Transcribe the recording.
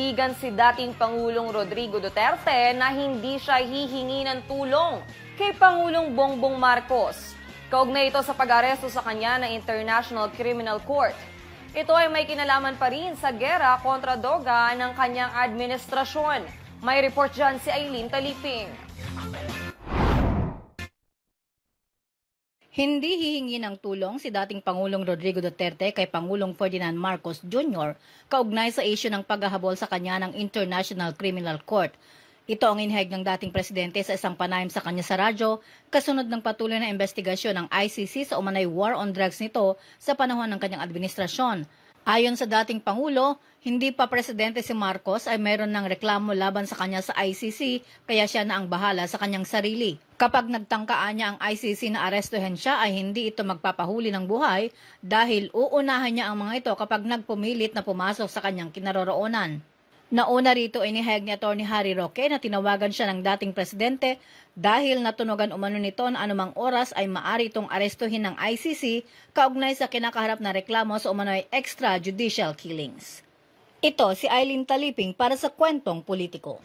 nanindigan si dating Pangulong Rodrigo Duterte na hindi siya hihingi ng tulong kay Pangulong Bongbong Marcos. Kaugnay ito sa pag-aresto sa kanya ng International Criminal Court. Ito ay may kinalaman pa rin sa gera kontra Doga ng kanyang administrasyon. May report dyan si Aileen Taliping. Hindi hihingi ng tulong si dating Pangulong Rodrigo Duterte kay Pangulong Ferdinand Marcos Jr. kaugnay sa isyu ng paghahabol sa kanya ng International Criminal Court. Ito ang inihayag ng dating presidente sa isang panayam sa kanya sa radyo kasunod ng patuloy na investigasyon ng ICC sa umanay war on drugs nito sa panahon ng kanyang administrasyon. Ayon sa dating Pangulo, hindi pa presidente si Marcos ay mayroon ng reklamo laban sa kanya sa ICC kaya siya na ang bahala sa kanyang sarili. Kapag nagtangkaan niya ang ICC na arestuhin siya ay hindi ito magpapahuli ng buhay dahil uunahan niya ang mga ito kapag nagpumilit na pumasok sa kanyang kinaroroonan. Nauna rito inihayag ni Atty. Harry Roque na tinawagan siya ng dating presidente dahil natunogan umano nito na anumang oras ay maari itong arestuhin ng ICC kaugnay sa kinakaharap na reklamo sa umano'y extrajudicial killings. Ito si Eileen Taliping para sa Kwentong Politiko.